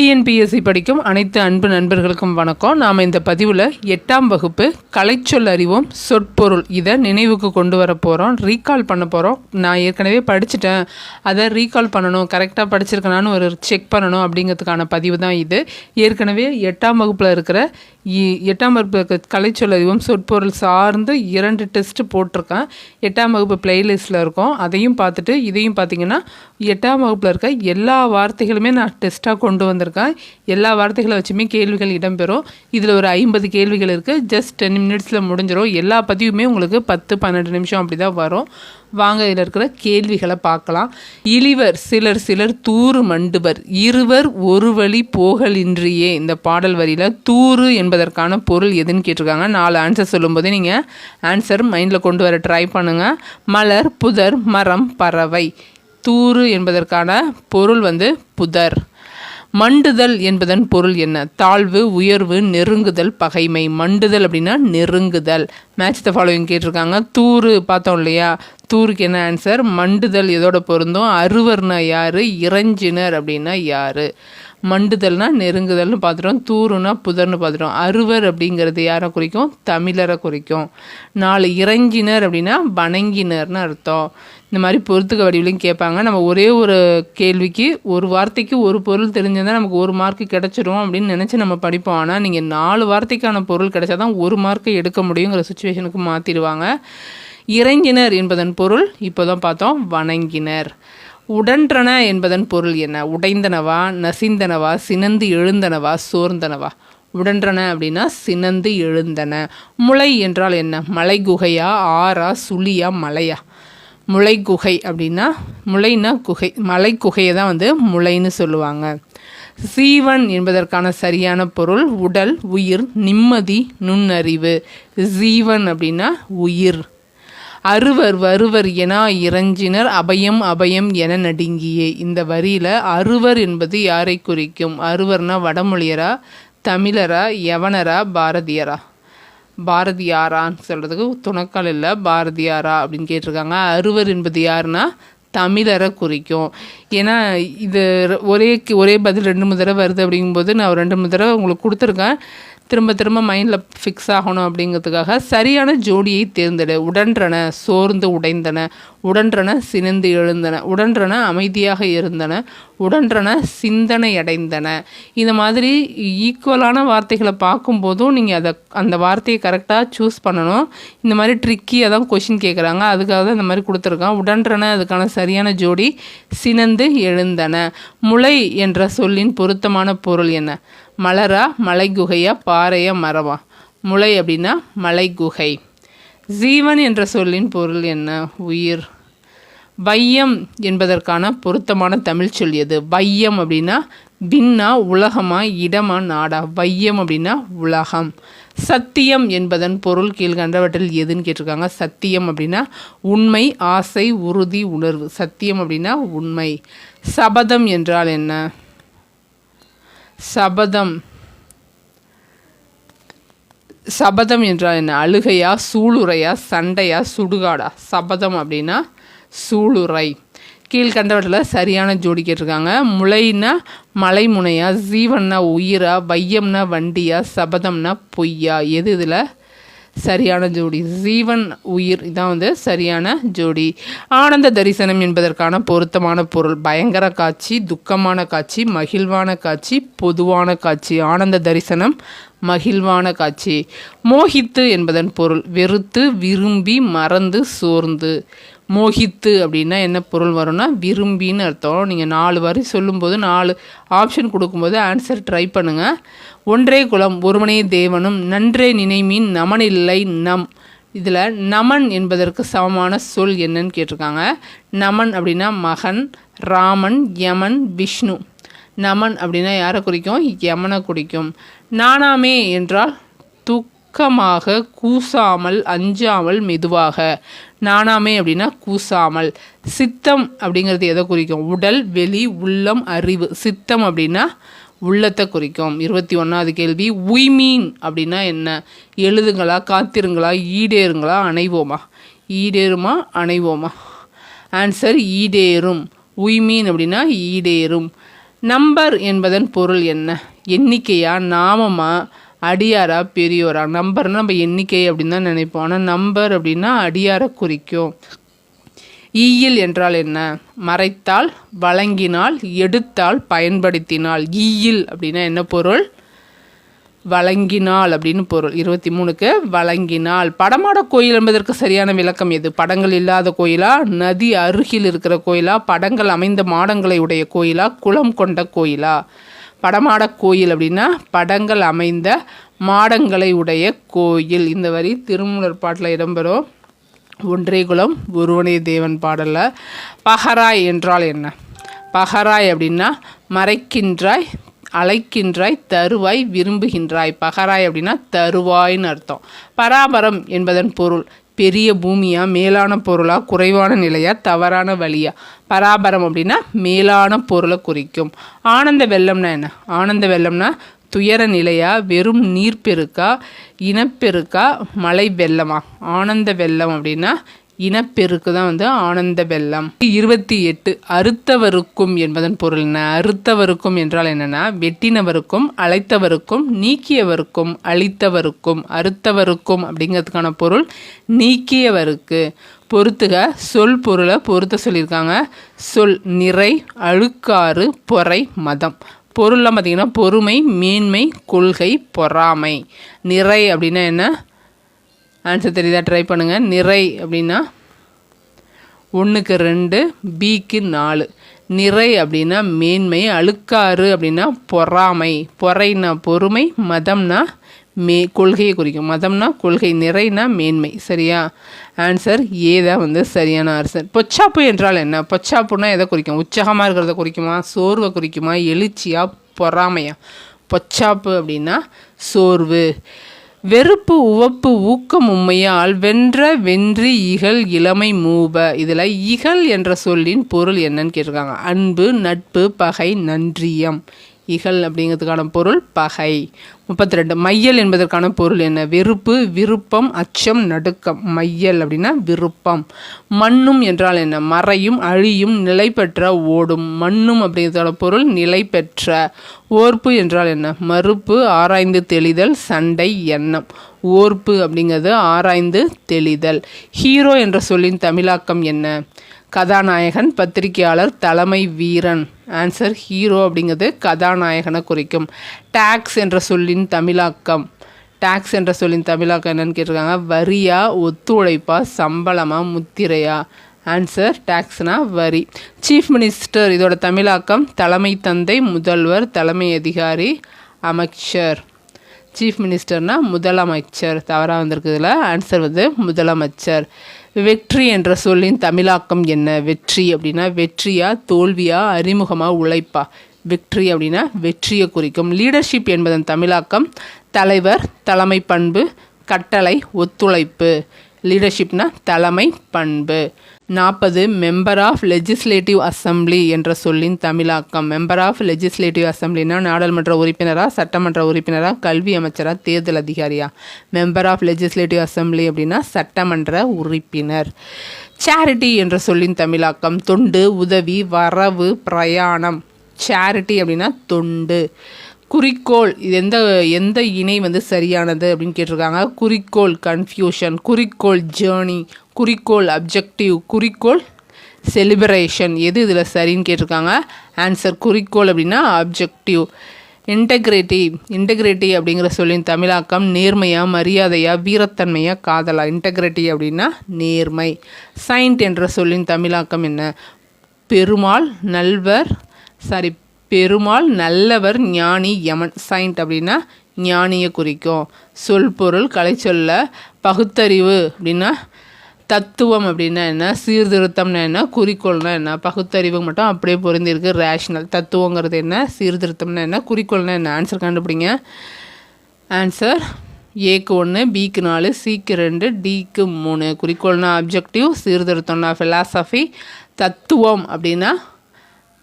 TNPSC படிக்கும் அனைத்து அன்பு நண்பர்களுக்கும் வணக்கம். நாம் இந்த பதிவில் எட்டாம் வகுப்பு கலைச்சொல் அறிவோம் சொற்பொருள் இதை நினைவுக்கு கொண்டு வர போகிறோம் ரீகால் பண்ண போகிறோம் நான் ஏற்கனவே படிச்சுட்டேன். அதை ரீகால் பண்ணணும் கரெக்டாக படிச்சிருக்கனான்னு ஒரு செக் பண்ணணும் அப்படிங்கிறதுக்கான பதிவு தான் இது. ஏற்கனவே எட்டாம் வகுப்பில் இருக்கிற எட்டாம் வகுப்பு இருக்க கலைச்சொல் சொற்பொருள் சார்ந்து இரண்டு டெஸ்ட் போட்டிருக்கேன். எட்டாம் வகுப்பு பிளேலிஸ்ட்டில் இருக்கும். அதையும் பார்த்துட்டு இதையும் பார்த்தீங்கன்னா எட்டாம் வகுப்பில் இருக்க எல்லா வார்த்தைகளுமே நான் டெஸ்ட்டாக கொண்டு வந்திருக்கேன். எல்லா வார்த்தைகளை வச்சுமே கேள்விகள் இடம்பெறும். இதில் ஒரு ஐம்பது கேள்விகள் இருக்குது ஜஸ்ட் டென் மினிட்ஸில் முடிஞ்சிடும் எல்லா பதிவுமே உங்களுக்கு பத்து பன்னெண்டு நிமிஷம் அப்படி தான் வரும். வாங்க இதில் இருக்கிற கேள்விகளை பார்க்கலாம். இழிவர் சிலர் சிலர் தூறு மண்டுபர் இருவர் ஒரு வழி போகலின்றியே இந்த பாடல் வரியில் தூறு என்பதற்கான பொருள் எதுன்னு கேட்டிருக்காங்க. நாலு ஆன்சர் சொல்லும்போது நீங்கள் ஆன்சர் மைண்டில் கொண்டு வர ட்ரை பண்ணுங்கள் மலர் புதர் மரம் பறவை. தூறு என்பதற்கான பொருள் வந்து புதர். மண்டுதல் என்பதன் பொருள் என்ன? தாழ்வு உயர்வு நெருங்குதல் பகைமை. மண்டுதல் அப்படின்னா நெருங்குதல். மேட்ச் த ஃபாலோவிங் கேட்டிருக்காங்க. தூறு பார்த்தோம் இல்லையா? தூருக்கு என்ன ஆன்சர் மண்டுதல் எதோட பொருந்தும்? அருவர்னா யார்? இறைஞ்சினர் அப்படின்னா யார்? மண்டுதல்னா நெருங்குதல்னு பார்த்துட்டோம். தூருனா புதர்னு பார்த்துட்டோம். அருவர் அப்படிங்கிறது யாரை குறிக்கும்? தமிழரை குறிக்கும். நாலு இறைஞ்சினர் அப்படின்னா வணங்கினர்னு அர்த்தம். இந்த மாதிரி பொறுத்துக்க வடிவிலையும் கேட்பாங்க. நம்ம ஒரே ஒரு கேள்விக்கு ஒரு வார்த்தைக்கு ஒரு பொருள் தெரிஞ்சிருந்தால் நமக்கு ஒரு மார்க்கு கிடச்சிரும் அப்படின்னு நினச்சி நம்ம படிப்போம். ஆனால் நீங்கள் நாலு வார்த்தைக்கான பொருள் கிடைச்சாதான் ஒரு மார்க்கை எடுக்க முடியுங்கிற சுச்சுவேஷனுக்கு மாற்றிடுவாங்க இறைஞ்சினர் என்பதன் பொருள் இப்போ தான் பார்த்தோம் வணங்கினர். உடன்றன என்பதன் பொருள் என்ன? உடைந்தனவா? நசிந்தனவா? சினந்து எழுந்தனவா? சோர்ந்தனவா? உடன்றன அப்படின்னா சினந்து எழுந்தன. முளை என்றால் என்ன? மலை குகையா ஆறா? சுழியா? மலையா? முளை குகை அப்படின்னா முளைனா குகை மலை குகையை தான் வந்து முளைன்னு சொல்லுவாங்க. சீவன் என்பதற்கான சரியான பொருள் உடல் உயிர் நிம்மதி நுண்ணறிவு. ஜீவன் அப்படின்னா உயிர். அருவர் வருவர் என இறைஞ்சினர் அபயம் அபயம் என நடுங்கியே. இந்த வரியில் அருவர் என்பது யாரை குறிக்கும்? அறுவர்னா வடமொழியரா தமிழரா யவனரா பாரதியரா. பாரதியாரான்னு சொல்கிறதுக்கு துணக்கால் இல்லை பாரதியாரா அப்படின்னு கேட்டிருக்காங்க. அருவர் என்பது யாருன்னா தமிழரை குறிக்கும். ஏன்னா இது ஒரே ஒரே பதில் ரெண்டு மூணு தடவை வருது அப்படிங்கும்போது நான் ரெண்டு மூணு தடவை உங்களுக்கு கொடுத்துருக்கேன். திரும்ப திரும்ப மைண்டில் ஃபிக்ஸ் ஆகணும் அப்படிங்கிறதுக்காக சரியான ஜோடியை தேர்ந்தெடு. உடன்றன சோர்ந்து உடைந்தன. உடன்றன சினந்து எழுந்தன. உடன்றன அமைதியாக இருந்தன. உடன்றன சிந்தனை அடைந்தன. இந்த மாதிரி ஈக்குவலான வார்த்தைகளை பார்க்கும்போதும் நீங்கள் அதை அந்த வார்த்தையை கரெக்டாக சூஸ் பண்ணணும். இந்த மாதிரி ட்ரிக்கியாக தான் கொஷின் கேட்குறாங்க அதுக்காக தான் இந்த மாதிரி கொடுத்துருக்கான் உடன்றன அதுக்கான சரியான ஜோடி சினந்து எழுந்தன. முளை என்ற சொல்லின் பொருத்தமான பொருள் என்ன? மலரா மலைக்குகையா பாறையா மரமா முளை அப்படின்னா மலைக்குகை ஜீவன் என்ற சொல்லின் பொருள் என்ன? உயிர். வையம் என்பதற்கான பொருத்தமான தமிழ் சொல் எது? வையம் அப்படின்னா விண்ணா உலகமா இடமா நாடா? வையம் அப்படின்னா உலகம். சத்தியம் என்பதன் பொருள் கீழ்கண்டவற்றில் எதுன்னு கேட்டிருக்காங்க? சத்தியம் அப்படின்னா உண்மை ஆசை உறுதி உணர்வு. சத்தியம் அப்படின்னா உண்மை. சபதம் என்றால் என்ன? சபதம். சபதம் என்றால் என்ன? அழுகையா சூளுரையா சண்டையா சுடுகாடா? சபதம் அப்படின்னா சூளுரை. கீழ்கண்டவற்றில் சரியான ஜோடி கேட்டிருக்காங்க. முளைனா மலைமுனையா ஜீவன்னா உயிரா வையம்னா வண்டியா சபதம்னா பொய்யா? எது இதில்? சரியான ஜோடி. ஜீவன் உயிர் இதான் வந்து சரியான ஜோடி. ஆனந்த தரிசனம் என்பதற்கான பொருத்தமான பொருள். பயங்கர காட்சி துக்கமான காட்சி மகிழ்வான காட்சி பொதுவான காட்சி. ஆனந்த தரிசனம் மகிழ்வான காட்சி. மோகித்து என்பதன் பொருள். வெறுத்து விரும்பி மறந்து சோர்ந்து. மோகித்து அப்படின்னா என்ன பொருள் வரும்னா விரும்பின்னு அர்த்தம். நீங்கள் நாலு வரி சொல்லும்போது நாலு ஆப்ஷன் கொடுக்கும்போது ஆன்சர் ட்ரை பண்ணுங்கள் ஒன்றே குலம் ஒருவனே தேவனும் நன்றே நினைமீன் நமன் இல்லை நம். இதில் நமன் என்பதற்கு சமமான சொல் என்னன்னு கேட்டிருக்காங்க. நமன் அப்படின்னா மகன் ராமன் யமன் விஷ்ணு. நமன் அப்படின்னா யாரை குறிக்கும்? யமனை குறிக்கும். நானாமே என்றால் துக்கமாக கூசாமல் அஞ்சாமல் மெதுவாக. நானாமே அப்படின்னா கூசாமல். சித்தம் அப்படிங்கிறது எதை குறிக்கும்? உடல் வெளி உள்ளம் அறிவு. சித்தம் அப்படின்னா உள்ளத்தை குறிக்கும். இருபத்தி ஒன்றாவது கேள்வி உய்மீன் அப்படின்னா என்ன? எழுதுங்களா காத்திருங்களா ஈடேறுங்களா அணைவோமா? ஈடேறுமா அணைவோமா? ஆன்சர் ஈடேறும். உய்மீன் அப்படின்னா ஈடேறும். நம்பர் என்பதன் பொருள் என்ன? எண்ணிக்கையா நாமமா அடியாரா பெரியோரா? நம்பர்னா நம்ம எண்ணிக்கை அப்படின்னு தான் நினைப்போம். ஆனால் நம்பர் அப்படின்னா அடியாரை குறிக்கும். ஈயில் என்றால் என்ன? மறைத்தால் வழங்கினால் எடுத்தால் பயன்படுத்தினால். ஈயில் அப்படின்னா என்ன பொருள்? வழங்கினால் அப்படின்னு பொருள். இருபத்தி மூணுக்கு வழங்கினால். படமாட கோயில் என்பதற்கு சரியான விளக்கம் எது? படங்கள் இல்லாத கோயிலா? நதி அருகில் இருக்கிற கோயிலா? படங்கள் அமைந்த மாடங்களை உடைய கோயிலா? குளம் கொண்ட கோயிலா? படமாடக் கோயில் அப்படின்னா படங்கள் அமைந்த மாடங்களை உடைய கோயில். இந்த வரி திருமூலர் பாட்டில் இடம்பெறும். ஒன்றே குலம் ஒருவனே தேவன் பாடலில் பஹராய் என்றால் என்ன? பஹராய் அப்படின்னா மறைக்கின்றாய் அழைக்கின்றாய் தருவாய் விரும்புகின்றாய். பகராய் அப்படின்னா தருவாய்னு அர்த்தம். பராபரம் என்பதன் பொருள். பெரிய பூமியாக மேலான பொருளாக குறைவான நிலையாக தவறான வழியாக பராபரம் அப்படின்னா மேலான பொருளை குறிக்கும். ஆனந்த வெள்ளம்னா என்ன? ஆனந்த வெள்ளம்னா துயர நிலையா வெறும் நீர்ப்பெருக்கா இனப்பெருக்கா மழை வெள்ளமா? ஆனந்த வெள்ளம் அப்படின்னா இனப்பெருக்கு தான் வந்து ஆனந்த வெள்ளம். இருபத்தி எட்டு அறுத்தவருக்கும் என்பதன் பொருள் என்ன? அறுத்தவருக்கும் என்றால் என்னன்னா வெட்டினவருக்கும் அழைத்தவருக்கும் நீக்கியவருக்கும் அழித்தவருக்கும் அறுத்தவருக்கும் அப்படிங்கிறதுக்கான பொருள் நீக்கியவருக்கு. பொறுத்துக சொல் பொருளை பொறுத்த சொல்லியிருக்காங்க. சொல் நிறை அழுக்காறு பொறை மதம். பொருள்லாம் பார்த்திங்கன்னா பொறுமை மேன்மை கொள்கை பொறாமை. நிறை அப்படின்னா என்ன? ஆன்சர் தெரியுதா ட்ரை பண்ணுங்கள் நிறை அப்படின்னா ஒன்றுக்கு ரெண்டு பிக்கு நாலு. நிறை அப்படின்னா மேன்மை அழுக்காறு அப்படின்னா பொறாமை. பொறைனா பொறுமை மதம்னா மே கொள்கையை குறிக்கும். மதம்னா கொள்கை நிறைனா மேன்மை. சரியா? ஆன்சர் ஏ வந்து சரியான ஆன்சர் பொச்சாப்பு என்றால் என்ன? பொச்சாப்புனா எதை குறிக்கும்? உற்சாகமாக இருக்கிறத குறிக்குமா? சோர்வை குறிக்குமா? எழுச்சியா? பொறாமையா? பொச்சாப்பு அப்படின்னா சோர்வு. வெறுப்பு உவப்பு ஊக்கம் உண்மையால் வென்ற வென்றி இகழ் இளமை மூப இதில் இகழ் என்ற சொல்லின் பொருள் என்னன்னு கேட்டிருக்காங்க. அன்பு நட்பு பகை நன்றியம். இகல் அப்படிங்கிறதுக்கான பொருள் பகை. முப்பத்தி ரெண்டு மையல் என்பதற்கான பொருள் என்ன? வெறுப்பு விருப்பம் அச்சம் நடுக்கம். மையல் அப்படின்னா விருப்பம். மண்ணும் என்றால் என்ன? மறையும் அழியும் நிலை பெற்ற ஓடும். மண்ணும் அப்படிங்கிறதோட பொருள் நிலை பெற்ற. ஓர்ப்பு என்றால் என்ன? மறுப்பு ஆராய்ந்து தெளிதல் சண்டை எண்ணம். ஓர்ப்பு அப்படிங்கிறது ஆராய்ந்து தெளிதல். ஹீரோ என்ற சொல்லின் தமிழாக்கம் என்ன? கதாநாயகன் பத்திரிகையாளர் தலைமை வீரன். ஆன்சர் ஹீரோ அப்படிங்கிறது கதாநாயகனை குறிக்கும். டாக்ஸ் என்ற சொல்லின் தமிழாக்கம். டாக்ஸ் என்ற சொல்லின் தமிழாக்கம் என்னன்னு கேட்டிருக்காங்க. வரியா ஒத்துழைப்பா சம்பளமா முத்திரையா? ஆன்சர் டாக்ஸ்னா வரி. சீஃப் மினிஸ்டர் இதோட தமிழாக்கம். தலைமை தந்தை முதல்வர் தலைமை அதிகாரி அமைச்சர். சீஃப் மினிஸ்டர்னால் முதலமைச்சர். தவறாக வந்திருக்குதுல. ஆன்சர் வந்து முதலமைச்சர். வெற்றி என்ற சொல்லின் தமிழாக்கம் என்ன? வெற்றி அப்படின்னா வெற்றியா தோல்வியா அறிமுகமா உழைப்பா? வெற்றி அப்படின்னா வெற்றியை குறிக்கும். லீடர்ஷிப் என்பதன் தமிழாக்கம் தலைவர் தலைமை பண்பு கட்டளை ஒத்துழைப்பு. லீடர்ஷிப்னா தலைமை பண்பு. நாற்பது மெம்பர் ஆஃப் லெஜிஸ்லேட்டிவ் அசம்பிளி என்ற சொல்லின் தமிழாக்கம். மெம்பர் ஆஃப் லெஜிஸ்லேட்டிவ் அசம்பிளினா நாடாளுமன்ற உறுப்பினராக சட்டமன்ற உறுப்பினராக கல்வி அமைச்சராக தேர்தல் அதிகாரியா? மெம்பர் ஆஃப் லெஜிஸ்லேட்டிவ் அசம்பிளி அப்படின்னா சட்டமன்ற உறுப்பினர். சேரிட்டி என்ற சொல்லின் தமிழாக்கம். தொண்டு உதவி வரவு பிரயாணம். சேரிட்டி அப்படின்னா தொண்டு. குறிக்கோள் இது எந்த எந்த இணை வந்து சரியானது அப்படின்னு கேட்டிருக்காங்க. குறிக்கோள் கன்ஃபியூஷன் குறிக்கோள் ஜேர்னி குறிக்கோள் அப்ஜெக்டிவ் குறிக்கோள் செலிப்ரேஷன் எது இதில் சரின்னு கேட்டிருக்காங்க? ஆன்சர் குறிக்கோள் அப்படின்னா அப்ஜெக்டிவ் இன்டெகிரிட்டி இன்டெகிரிட்டி அப்படிங்கிற சொல்லின் தமிழாக்கம் நேர்மையாக மரியாதையாக வீரத்தன்மையாக காதலா. இன்டெகிரிட்டி அப்படின்னா நேர்மை. சைன்ட் என்ற சொல்லின் தமிழாக்கம் என்ன? பெருமாள் நல்வர் சாரி பெருமாள் நல்லவர் ஞானி யமன். சைன்ட் அப்படின்னா ஞானியை குறிக்கும். சொல் பொருள் கலை சொல்ல பகுத்தறிவு அப்படின்னா தத்துவம் அப்படின்னா என்ன? சீர்திருத்தம்னா என்ன? குறிக்கோள்னா என்ன? பகுத்தறிவு மட்டும் அப்படியே பொருந்திருக்கு ரேஷ்னல் தத்துவங்கிறது என்ன? சீர்திருத்தம்னா என்ன? குறிக்கோள்னா என்ன? ஆன்சர் கண்டுபிடிங்க. ஆன்சர் ஏக்கு ஒன்று பிக்கு நாலு சிக்கு ரெண்டு டிக்கு மூணு. குறிக்கோள்னா அப்ஜெக்டிவ் சீர்திருத்தம்னா ஃபிலாசபி தத்துவம் அப்படின்னா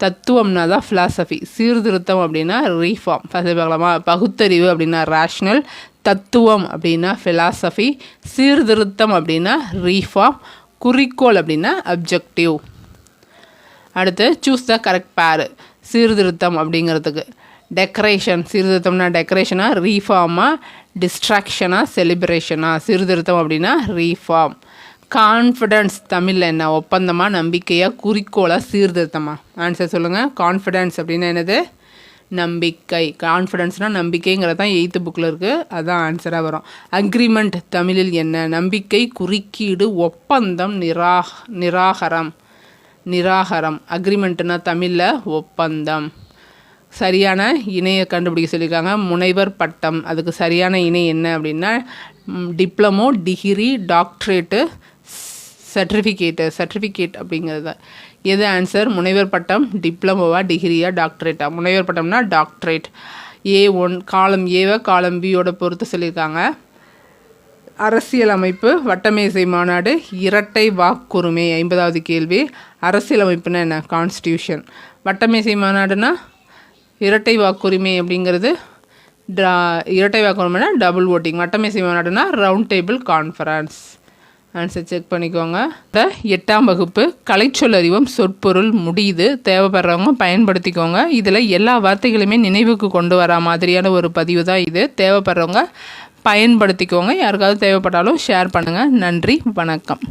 தத்துவம்னா தான் ஃபிலாசபி சீர்திருத்தம் அப்படின்னா ரீஃபார்ம் ஃபஸ்ட்டு பார்க்கலாமா? பகுத்தறிவு அப்படின்னா ரேஷ்னல் தத்துவம் அப்படின்னா ஃபிலாசபி சீர்திருத்தம் அப்படின்னா ரீஃபார்ம் குறிக்கோள் அப்படின்னா அப்ஜெக்டிவ் அடுத்து சூஸ் த கரெக்ட் பேர் சீர்திருத்தம் அப்படிங்கிறதுக்கு. டெக்கரேஷன் சீர்திருத்தம்னா டெக்கரேஷனாக ரீஃபார்மாக டிஸ்ட்ராக்ஷனாக செலிப்ரேஷனாக சீர்திருத்தம் அப்படின்னா ரீஃபார்ம் கான்ஃபிடென்ஸ் தமிழில் என்ன? ஒப்பந்தமாக நம்பிக்கையாக குறிக்கோளாக சீர்திருத்தமாக ஆன்சர் சொல்லுங்கள் கான்ஃபிடென்ஸ் அப்படின்னா என்னது? நம்பிக்கை கான்ஃபிடென்ஸ்னால் நம்பிக்கைங்கிறது தான் எயித்து புக்கில் இருக்குது அதுதான் ஆன்சராக வரும். அக்ரிமெண்ட் தமிழில் என்ன? நம்பிக்கை குறுக்கீடு ஒப்பந்தம் நிரா நிராகரம். நிராகரம். அக்ரிமெண்ட்னா தமிழில் ஒப்பந்தம். சரியான இணையை கண்டுபிடிக்க சொல்லியிருக்காங்க. முனைவர் பட்டம். அதுக்கு சரியான இணை என்ன அப்படின்னா diploma degree doctorate certificate certificate அப்படிங்கிறது எது ஆன்சர் முனைவர் பட்டம் டிப்ளமோவா டிகிரியா டாக்டரேட்டா முனைவர் பட்டம்னா டாக்டரேட் ஏ ஒன் காலம் ஏவை காலம் பியோட பொறுத்து சொல்லியிருக்காங்க. அரசியலமைப்பு வட்டமேசை மாநாடு இரட்டை வாக்குரிமை ஐம்பதாவது கேள்வி. அரசியலமைப்புனா என்ன? கான்ஸ்டியூஷன் வட்டமேசை மாநாடுனா இரட்டை வாக்குரிமை அப்படிங்கிறது இரட்டை வாக்குரிமைனா டபுள் ஓட்டிங் வட்டமேசை மாநாடுனா round table conference answer check பண்ணிக்கோங்க. இந்த எட்டாம் வகுப்பு கலைச்சொல் அறிவும் சொற்பொருள் முடியுது. தேவைப்படுறவங்க பயன்படுத்திக்கோங்க. இதில் எல்லா வார்த்தைகளுமே நினைவுக்கு கொண்டு வர மாதிரியான ஒரு பதிவு தான் இது. தேவைப்படுறவங்க பயன்படுத்திக்கோங்க. யாருக்காவது தேவைப்பட்டாலும் ஷேர் பண்ணுங்கள் நன்றி வணக்கம்.